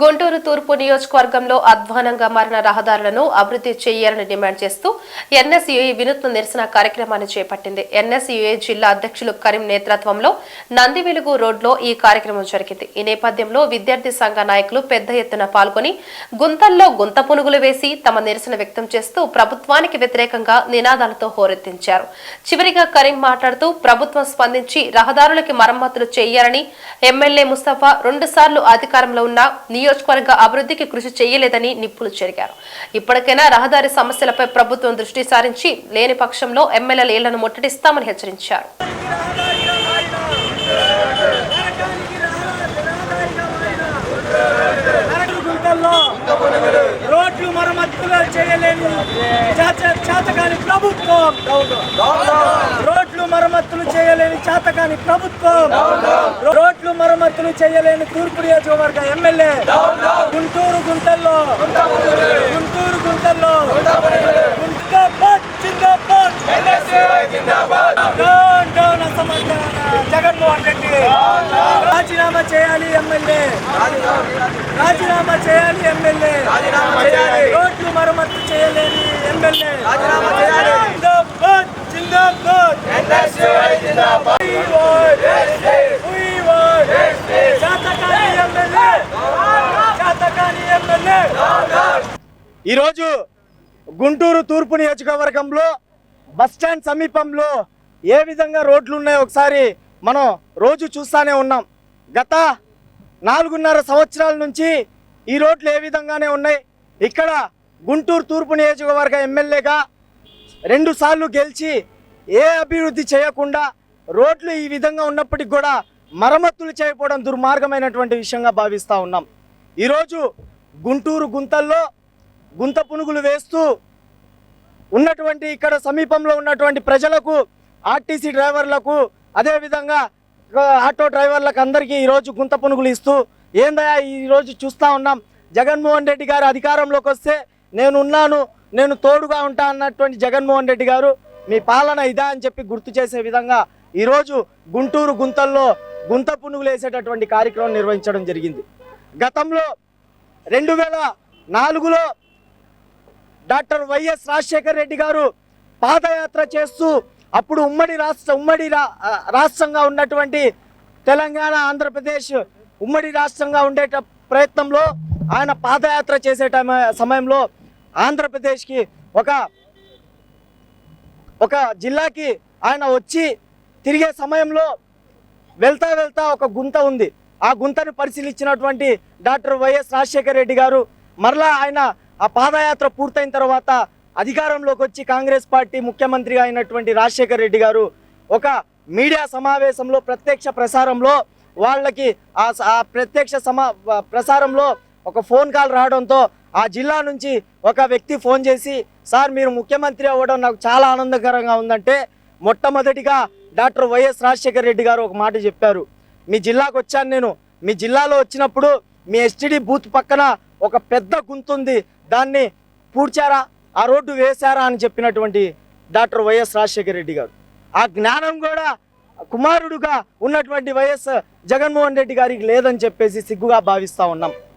గుంటూరు తూర్పు నియోజకవర్గంలో అధ్వానంగా మారిన రహదారులను అభివృద్ధి చేయాలని డిమాండ్ చేస్తూ ఎన్ఎస్యుఏ వినూత్న నిరసన కార్యక్రమాన్ని చేపట్టింది. ఎన్ఎస్యుఏ జిల్లా అధ్యక్షులు కరీం నేతృత్వంలో నందివెలుగు రోడ్లో ఈ కార్యక్రమం జరిగింది. ఈ నేపథ్యంలో విద్యార్థి సంఘ నాయకులు పెద్ద ఎత్తున పాల్గొని గుంతల్లో గుంత పునుగులు వేసి తమ నిరసన వ్యక్తం చేస్తూ ప్రభుత్వానికి వ్యతిరేకంగా నినాదాలతో హోరెత్తించారు. చివరిగా కరీం మాట్లాడుతూ ప్రభుత్వం స్పందించి రహదారులకి మరమ్మతులు చేయాలని ఎమ్మెల్యే ముస్తఫా రెండుసార్లు అధికారంలో ఉన్న నియోజకవర్గ అభివృద్ధికి కృషి చేయలేదని నిప్పులు చెరిగారు. ఇప్పటికైనా రహదారి సమస్యలపై ప్రభుత్వం దృష్టి సారించి లేని పక్షంలో ఎమ్మెల్యేల ఇళ్ళను ముట్టడిస్తామని హెచ్చరించారు. రోడ్లు మరమ్మతులు చేయలేని చేతకాని ప్రభుత్వం. రోడ్లు మరమ్మతులు చేయలేని చేతకాని ప్రభుత్వం. మరమ్మతులు చేయలేని తూర్పు నియోజకవర్గ ఎమ్మెల్యే గుంటూరు గుంటల్లో. గుంటూరు గుంటల్లో. జగన్మోహన్ రెడ్డి. రాజీనామా చేయాలి ఎమ్మెల్యే. రాజీనామా చేయాలి ఎమ్మెల్యే. రోడ్లు మరమ్మతు చేయలేని ఎమ్మెల్యే. జిందాబాద్. జిందాబాద్. ఈరోజు గుంటూరు తూర్పు నియోజకవర్గంలో బస్టాండ్ సమీపంలో ఏ విధంగా రోడ్లు ఉన్నాయో ఒకసారి మనం రోజు చూస్తానే ఉన్నాం. గత నాలుగున్నర సంవత్సరాల నుంచి ఈ రోడ్లు ఏ విధంగానే ఉన్నాయి. ఇక్కడ గుంటూరు తూర్పు నియోజకవర్గ ఎమ్మెల్యేగా రెండుసార్లు గెలిచి ఏ అభివృద్ధి చేయకుండా రోడ్లు ఈ విధంగా ఉన్నప్పటికి కూడా మరమ్మతులు చేయకపోవడం దుర్మార్గమైనటువంటి విషయంగా భావిస్తూ ఉన్నాం. ఈరోజు గుంటూరు గుంతల్లో గుంత పునుగులు వేస్తూ ఉన్నటువంటి ఇక్కడ సమీపంలో ఉన్నటువంటి ప్రజలకు ఆర్టీసీ డ్రైవర్లకు అదేవిధంగా ఆటో డ్రైవర్లకు అందరికీ ఈరోజు గుంత పునుగులు ఇస్తూ ఏందయ్యా ఈరోజు చూస్తూ ఉన్నాం. జగన్మోహన్ రెడ్డి గారు అధికారంలోకి వస్తే నేను ఉన్నాను నేను తోడుగా ఉంటా అన్నటువంటి జగన్మోహన్ రెడ్డి గారు మీ పాలన ఇదా అని చెప్పి గుర్తు చేసే విధంగా ఈరోజు గుంటూరు గుంతల్లో గుంత పునుగులు వేసేటటువంటి కార్యక్రమం నిర్వహించడం జరిగింది. గతంలో రెండు వేల నాలుగులో డాక్టర్ వైఎస్ రాజశేఖర్ రెడ్డి గారు పాదయాత్ర చేస్తూ అప్పుడు ఉమ్మడి రాష్ట్ర ఉమ్మడి రా రాష్ట్రంగా ఉన్నటువంటి తెలంగాణ ఆంధ్రప్రదేశ్ ఉమ్మడి రాష్ట్రంగా ఉండేట ప్రయత్నంలో ఆయన పాదయాత్ర చేసే సమయంలో ఆంధ్రప్రదేశ్కి ఒక ఒక జిల్లాకి ఆయన వచ్చి తిరిగే సమయంలో వెళ్తా వెళ్తా ఒక గుంత ఉంది. ఆ గుంతను పరిశీలించినటువంటి డాక్టర్ వైఎస్ రాజశేఖర రెడ్డి గారు మరలా ఆయన ఆ పాదయాత్ర పూర్తయిన తర్వాత అధికారంలోకి వచ్చి కాంగ్రెస్ పార్టీ ముఖ్యమంత్రిగా అయినటువంటి రాజశేఖర రెడ్డి గారు ఒక మీడియా సమావేశంలో ప్రత్యక్ష ప్రసారంలో వాళ్ళకి ఆ స- ఆ ప్రత్యక్ష సమా ప్రసారంలో ఒక ఫోన్ కాల్ రావడంతో ఆ జిల్లా నుంచి ఒక వ్యక్తి ఫోన్ చేసి సార్ మీరు ముఖ్యమంత్రి అవ్వడం నాకు చాలా ఆనందకరంగా ఉందంటే మొట్టమొదటిగా డాక్టర్ వైఎస్ రాజశేఖర రెడ్డి గారు ఒక మాట చెప్పారు. మీ జిల్లాకు వచ్చాను నేను. మీ జిల్లాలో వచ్చినప్పుడు మీ ఎస్టీడీ బూత్ పక్కన ఒక పెద్ద గుంతుంది. దాన్ని పూడ్చారా? ఆ రోడ్డు వేశారా అని చెప్పినటువంటి డాక్టర్ వైఎస్ రాజశేఖర రెడ్డి గారు. ఆ జ్ఞానం కూడా కుమారుడుగా ఉన్నటువంటి వైఎస్ జగన్మోహన్ రెడ్డి గారికి లేదని చెప్పేసి సిగ్గుగా భావిస్తూ ఉన్నాం.